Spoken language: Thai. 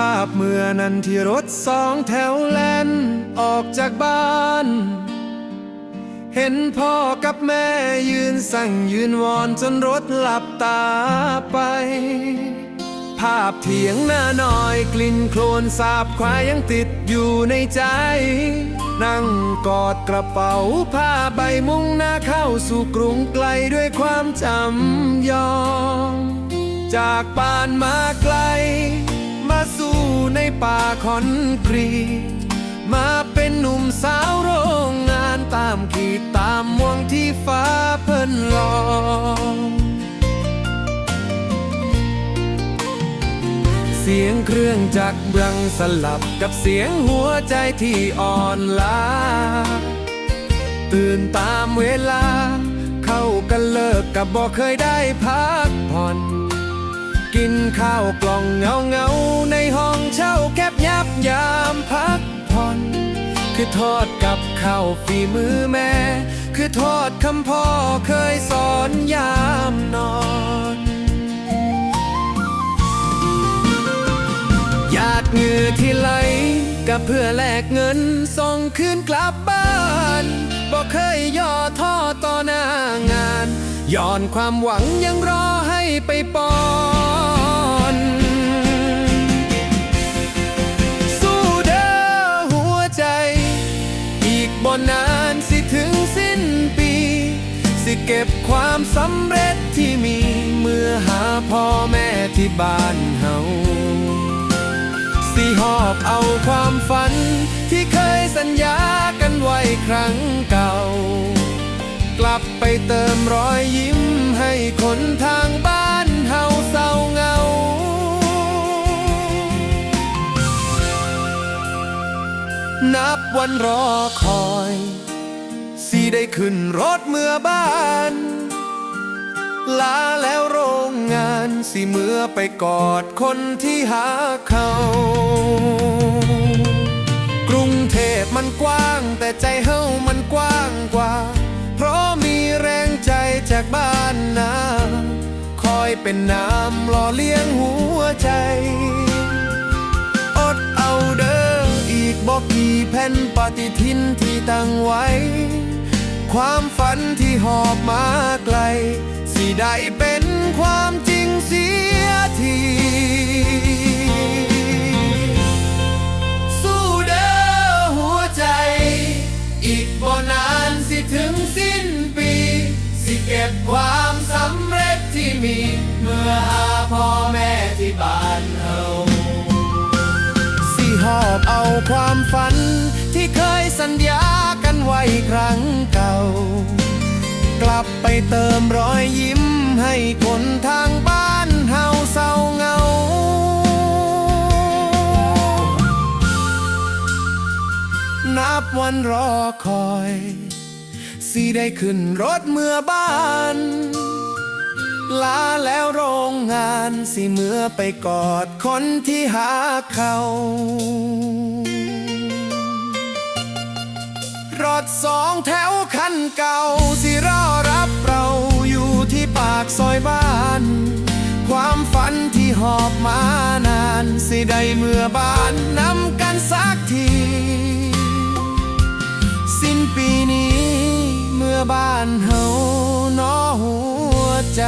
ภาพเมื่อนั้นที่รถสองแถวแล่นออกจากบ้าน เห็นพ่อกับแม่ยืนสั่งยืนวอนจนรถหลับตาไป ภาพเถียงหน้าหน่อยกลิ่นโคลนสาบควายยังติดอยู่ในใจ นั่งกอดกระเป๋าผ้าใบมุ่งหน้าเข้าสู่กรุงไกลด้วยความจำยอม จากป่านมาไกล คอนกรีตมาเป็นหนุ่มสาวโรงงานตามขีดตามมวงที่ฟ้าเพิ่นลองเสียงเครื่องจักรดังสลับกับเสียงหัวใจที่อ่อนล้า ตื่นตามเวลา เข้ากันเลิกกับบอกเคยได้พักผ่อน กินข้าวกล่องเงาเงาในห้องเช่าแคบยับยามพักผ่อนคือทอดกับข้าวฝีมือแม่ คือทอดคำพ่อเคยสอนยามนอนหยาดเหงื่อที่ไหลกับเพื่อแลกเงินส่งคืนกลับบ้านบอกเคยย่อท่อต่อหน้างานย้อนความหวังยังรอให้ไปปอ เก็บความสำเร็จที่มี เมื่อหาพ่อแม่ที่บ้านเฮาสิหอบเอาความฝัน ที่เคยสัญญากันไว้ครั้งเก่า กลับไปเติมรอยยิ้มให้คนทางบ้านเฮาเศร้าเงานับวันรอคอย สิได้ขึ้นรถเมื่อบ้านลาแล้วโรงงานสิเมื่อไปกอดคนที่หาเขา กรุงเทพมันกว้างแต่ใจเฮามันกว้างกว่า เพราะมีแรงใจจากบ้านนาคอยเป็นน้ำหล่อเลี้ยงหัวใจ อดเอาเด้ออีกบอกกี่แผ่นปฏิทินที่ตั้งไว้ ความฝันที่หอบมาไกล สิได้เป็นความจริงเสียทีสู้เด้อหัวใจ อีกบ่นานสิถึงสิ้นปี สิเก็บความสำเร็จที่มี เมื่อหาพ่อแม่ที่บ้านเฮาสิหอบเอาความฝันที่เคยสัญญากันไว้ครั้งเก่า ลับไปเติมรอยยิ้มให้คนทางบ้านเฮาเศร้าเหงา นับวันรอคอยสิได้ขึ้นรถเมื่อบ้านลาแล้วโรงงานสิเมื่อไปกอดคนที่หาเขา รถสองแถวคันเก่าสิ อบมานาน สิได้เมื่อบานนำกันสักที สิ้นปีนี้เมื่อบ้านเฮานอหัวใจ